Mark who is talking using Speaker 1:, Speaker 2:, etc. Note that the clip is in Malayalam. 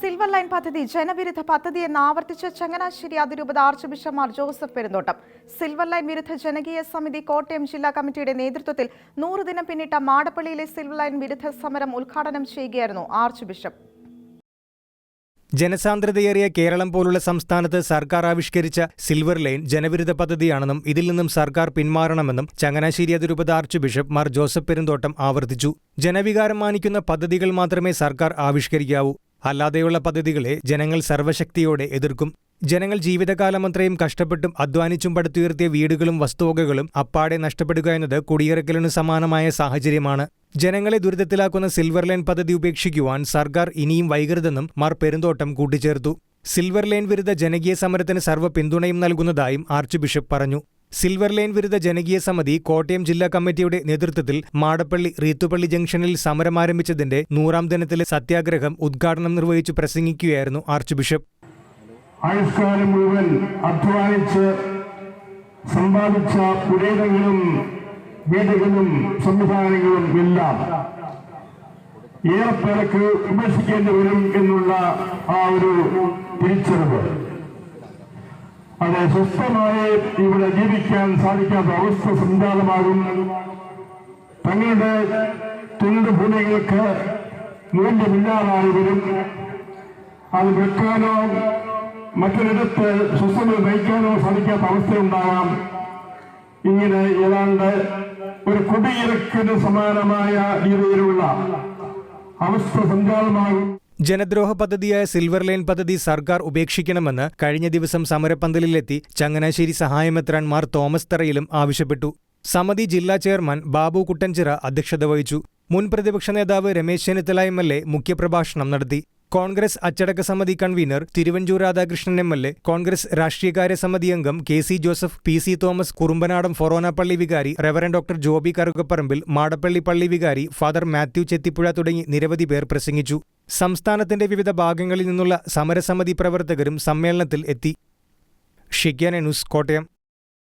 Speaker 1: സിൽവർ ലൈൻ പദ്ധതി ജനവിരുദ്ധ പദ്ധതി എന്ന് ആവർത്തിച്ച ചങ്ങനാശ്ശേരി അതിരൂപത archbishop Mar Joseph Perumthottam silver line വിരുദ്ധ ജനകീയ സമിതി കോട്ടയം ജില്ലാ കമ്മിറ്റിയുടെ നേതൃത്വത്തിൽ നൂറ് ദിനം പിന്നിട്ട മാടപ്പള്ളിയിലെ സിൽവർ ലൈൻ വിരുദ്ധ സമരം ഉദ്ഘാടനം ചെയ്യുകയായിരുന്നു ആർച്ച് ബിഷപ്പ്
Speaker 2: ജനസാന്ദ്രതയേറിയ കേരളം പോലുള്ള സംസ്ഥാനത്ത് സർക്കാർ ആവിഷ്കരിച്ച സിൽവർ ലൈൻ ജനവിരുദ്ധ പദ്ധതിയാണെന്നും ഇതിൽ നിന്നും സർക്കാർ പിന്മാറണമെന്നും ചങ്ങനാശ്ശേരി അതിരൂപത archbishop Mar Joseph Perumthottam ആവർത്തിച്ചു ജനവികാരം മാനിക്കുന്ന പദ്ധതികൾ മാത്രമേ സർക്കാർ ആവിഷ്കരിക്കാവൂ അല്ലാതെയുള്ള പദ്ധതികളെ ജനങ്ങൾ സർവശക്തിയോടെ എതിർക്കും ജനങ്ങൾ ജീവിതകാലം അത്രയും കഷ്ടപ്പെട്ടും അധ്വാനിച്ചും പടുത്തുയർത്തിയ വീടുകളും വസ്തുവകകളും അപ്പാടെ നഷ്ടപ്പെടുക എന്നത് കുടിയിറക്കലിനു സമാനമായ സാഹചര്യമാണ് ജനങ്ങളെ ദുരിതത്തിലാക്കുന്ന സിൽവർ ലൈൻ പദ്ധതി ഉപേക്ഷിക്കുവാൻ സർക്കാർ ഇനിയും വൈകരുതെന്നും മാർ പെരുന്തോട്ടം കൂട്ടിച്ചേർത്തു സിൽവർ ലൈൻ വിരുദ്ധ ജനകീയ സമരത്തിന് സർവ്വ പിന്തുണയും നൽകുന്നതായും ആർച്ച് ബിഷപ്പ് പറഞ്ഞു സിൽവർ ലൈൻ വിരുദ്ധ ജനകീയ സമിതി കോട്ടയം ജില്ലാ കമ്മിറ്റിയുടെ നേതൃത്വത്തിൽ മാടപ്പള്ളി റീത്തുപള്ളി ജംഗ്ഷനിൽ സമരം ആരംഭിച്ചതിന്റെ നൂറാം ദിനത്തിലെ സത്യാഗ്രഹം ഉദ്ഘാടനം നിർവഹിച്ചു പ്രസംഗിക്കുകയായിരുന്നു ആർച്ച് ബിഷപ്പ്
Speaker 3: ആയുഷ്കാലം മുഴുവൻ അധ്വാനിച്ച് സമ്പാദിച്ച പുരേതങ്ങളും വീടുകളും സംവിധാനങ്ങളും എല്ലാം ഏറെ പേർക്ക് ഉപേക്ഷിക്കേണ്ടി വരും എന്നുള്ള ആ ഒരു തിരിച്ചറിവ് അത് സ്വസ്ഥമായി ഇവിടെ ജീവിക്കാൻ സാധിക്കാത്ത അവസ്ഥ സംജാതമാകും തങ്ങളുടെ ഭൂമികൾക്ക് മൂല്യമില്ലാതായി വരും അത് വെക്കാനോ മറ്റൊരിടത്ത് സ്വസ്ഥങ്ങൾ നയിക്കാനോ സാധിക്കാത്ത അവസ്ഥയുണ്ടാവാം ഇങ്ങനെ ഏതാണ്ട് ഒരു കുടിയിറക്കിന് സമാനമായ രീതിയിലുള്ള അവസ്ഥ സംജാതമാകും
Speaker 2: ജനദ്രോഹ പദ്ധതിയായ സിൽവർ ലൈൻ പദ്ധതി സർക്കാർ ഉപേക്ഷിക്കണമെന്ന് കഴിഞ്ഞ ദിവസം സമരപ്പന്തലിലെത്തി ചങ്ങനാശ്ശേരി സഹായമെത്രാൻമാർ തോമസ് തറയിലും ആവശ്യപ്പെട്ടു സമിതി ജില്ലാ ചെയർമാൻ ബാബു കുട്ടൻചിറ അധ്യക്ഷത വഹിച്ചു മുൻ പ്രതിപക്ഷ നേതാവ് Ramesh Chennithala M L A മുഖ്യപ്രഭാഷണം നടത്തി കോൺഗ്രസ് അച്ചടക്ക സമിതി convener Thiruvanchoor Radhakrishnan M L A Congress രാഷ്ട്രീയകാര്യ സമിതി അംഗം K C Joseph P C Thomas Kurumbanadam പള്ളി വികാരി റെവറൻ ഡോക്ടർ ജോബി കറുകപ്പറമ്പിൽ മാടപ്പള്ളി പള്ളി വികാരി ഫാദർ മാത്യു ചെത്തിപ്പുഴ തുടങ്ങി നിരവധി പേർ പ്രസംഗിച്ചു സംസ്ഥാനത്തിന്റെ വിവിധ ഭാഗങ്ങളിൽ നിന്നുള്ള സമരസമിതി പ്രവർത്തകരും സമ്മേളനത്തിൽ എത്തി ഷിഗ്യാനെ ന്യൂസ് കോട്ടയം